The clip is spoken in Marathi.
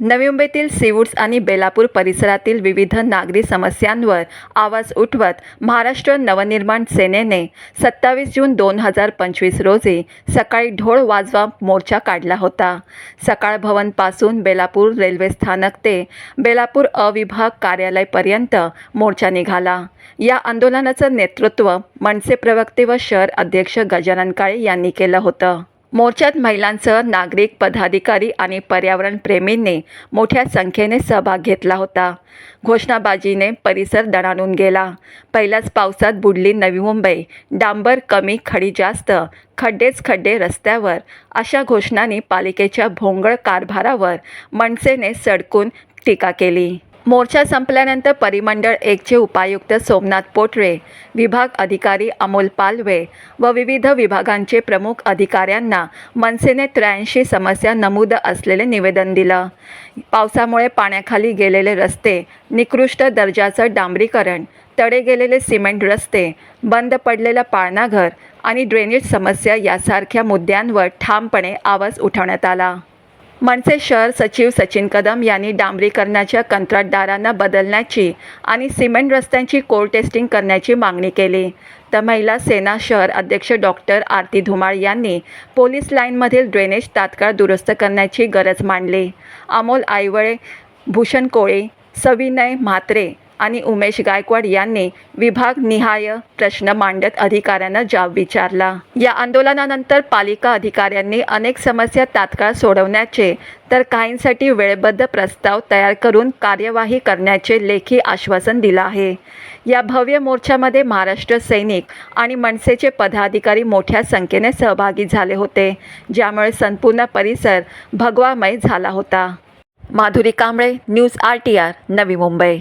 नवी मुंबईतील सीवूड्स आणि बेलापूर परिसरातील विविध नागरी समस्यांवर आवाज उठवत महाराष्ट्र नवनिर्माण सेनेने सत्तावीस जून दोन हजार पंचवीस रोजी सकाळी ढोळ वाजवा मोर्चा काढला होता. सकाळ भवनपासून बेलापूर रेल्वे स्थानक ते बेलापूर अविभाग कार्यालयपर्यंत मोर्चा निघाला. या आंदोलनाचं नेतृत्व मनसे प्रवक्ते व शहर अध्यक्ष गजानन काळे यांनी केलं होतं. मोर्चात महिलांसह नागरिक पदाधिकारी आणि पर्यावरण प्रेमींनी मोठ्या संख्येने सहभाग घेतला होता. घोषणाबाजीने परिसर दणाणून गेला. पहिल्याच पावसात बुडली नवी मुंबई. डांबर कमी खडी जास्त खड्डेच खड्डे रस्त्यावर अशा घोषणांनी पालिकेच्या भोंगळ कारभारावर मनसेने सडकून टीका केली. मोर्चा संपल्यानंतर परिमंडळ एकचे उपायुक्त सोमनाथ पोटरे विभाग अधिकारी अमोल पालवे व विविध विभागांचे प्रमुख अधिकाऱ्यांना मनसेने त्र्याऐंशी समस्या नमूद असलेले निवेदन दिलं. पावसामुळे पाण्याखाली गेलेले रस्ते निकृष्ट दर्जाचं डांबरीकरण तडे गेलेले सिमेंट रस्ते बंद पडलेलं पाळणाघर आणि ड्रेनेज समस्या यासारख्या मुद्द्यांवर ठामपणे आवाज उठवण्यात आला. मनसे शहर सचिव सचिन कदम यांनी डांबरीकरणाच्या कंत्राटदारांना बदलण्याची आणि सिमेंट रस्त्यांची कोर टेस्टिंग करण्याची मागणी केली. तर महिला सेना शहर अध्यक्ष डॉक्टर आरती धुमाळ यांनी पोलीस लाईनमधील ड्रेनेज तात्काळ दुरुस्त करण्याची गरज मांडली. अमोल आयवळे भूषण कोळे सविनय म्हात्रे आणि उमेश गायकवाड यांनी विभाग निहाय प्रश्न मांडत अधिकाऱ्यांना जाब विचारला. या आंदोलनानंतर पालिका अधिकाऱ्यांनी अनेक समस्या तात्काळ सोडवण्याचे तर काहींसाठी वेळबद्ध प्रस्ताव तयार करून कार्यवाही करण्याचे लेखी आश्वासन दिलं आहे. या भव्य मोर्चामध्ये महाराष्ट्र सैनिक आणि मनसेचे पदाधिकारी मोठ्या संख्येने सहभागी झाले होते ज्यामुळे संपूर्ण परिसर भगवामय झाला होता. Madhuri Kamble news R T R Navi Mumbai.